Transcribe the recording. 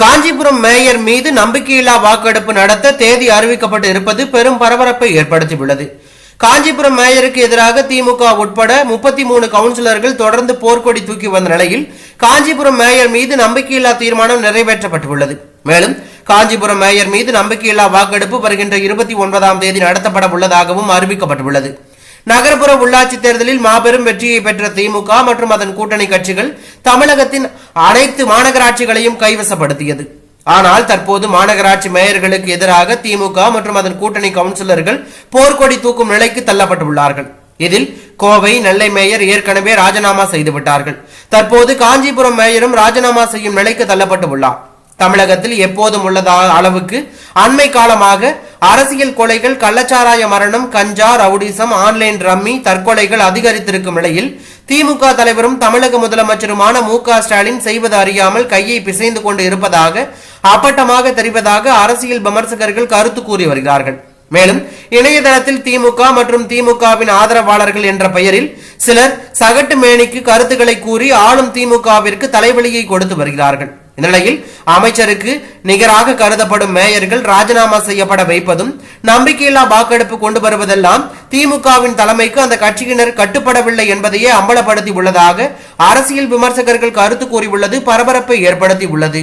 Kanchipuram mayor மீது நம்பிக்கையில்லா வாக்கெடுப்பு நடத்த தேதி அறிவிக்கப்பட்டு இருப்பது பெரும் பரபரப்பை ஏற்படுத்தியுள்ளது. காஞ்சிபுரம் மேயருக்கு எதிராக திமுக உட்பட முப்பத்தி மூணு கவுன்சிலர்கள் தொடர்ந்து போர்க்கொடி தூக்கி வந்த நிலையில் காஞ்சிபுரம் மேயர் மீது நம்பிக்கையில்லா தீர்மானம் நிறைவேற்றப்பட்டுள்ளது. மேலும் காஞ்சிபுரம் மேயர் மீது நம்பிக்கையில்லா வாக்கெடுப்பு வருகின்ற இருபத்தி ஒன்பதாம் தேதி நடத்தப்பட உள்ளதாகவும் அறிவிக்கப்பட்டுள்ளது. நகர்ப்புற உள்ளாட்சி தேர்தலில் மாபெரும் வெற்றியை பெற்ற திமுக மற்றும் அதன் கூட்டணி கட்சிகள் தமிழகத்தின் அனைத்து மாநகராட்சிகளையும் கைவசப்படுத்தியது. ஆனால் தற்போது மாநகராட்சி மேயர்களுக்கு எதிராக திமுக மற்றும் அதன் கூட்டணி கவுன்சிலர்கள் போர்க்கொடி தூக்கும் நிலைக்கு தள்ளப்பட்டுள்ளார்கள். இதில் கோவை நெல்லை மேயர் ஏற்கனவே ராஜினாமா செய்துவிட்டார்கள். தற்போது காஞ்சிபுரம் மேயரும் ராஜினாமா செய்யும் நிலைக்கு தள்ளப்பட்டு உள்ளார் தமிழகத்தில் எப்போதும் உள்ளதா அளவுக்கு அண்மை காலமாக அரசியல் கொலைகள் கள்ளச்சாராய மரணம் கஞ்சா ரவுடிசம் ஆன்லைன் ரம்மி தற்கொலைகள் அதிகரித்திருக்கும் நிலையில் திமுக தலைவரும் தமிழக முதலமைச்சருமான மு க ஸ்டாலின் செய்வது அறியாமல் கையை பிசைந்து கொண்டு இருப்பதாக அப்பட்டமாக தெரிவதாக அரசியல் விமர்சகர்கள் கருத்து கூறி வருகிறார்கள். மேலும் இணையதளத்தில் திமுக மற்றும் திமுகவின் ஆதரவாளர்கள் என்ற பெயரில் சிலர் சகட்டு மேனிக்கு கருத்துக்களை கூறி ஆளும் திமுகவிற்கு தலைவலியை கொடுத்து வருகிறார்கள். இந்நிலையில் அமைச்சருக்கு நிகராக கருதப்படும் மேயர்கள் ராஜினாமா செய்யப்பட வைப்பதும் நம்பிக்கையில்லா வாக்கெடுப்பு கொண்டு வருவதெல்லாம் திமுகவின் தலைமைக்கு அந்த கட்சியினர் கட்டுப்படவில்லை என்பதையே அம்பலப்படுத்தி உள்ளதாக அரசியல் விமர்சகர்கள் கருத்து கூறியுள்ளது பரபரப்பை ஏற்படுத்தி உள்ளது.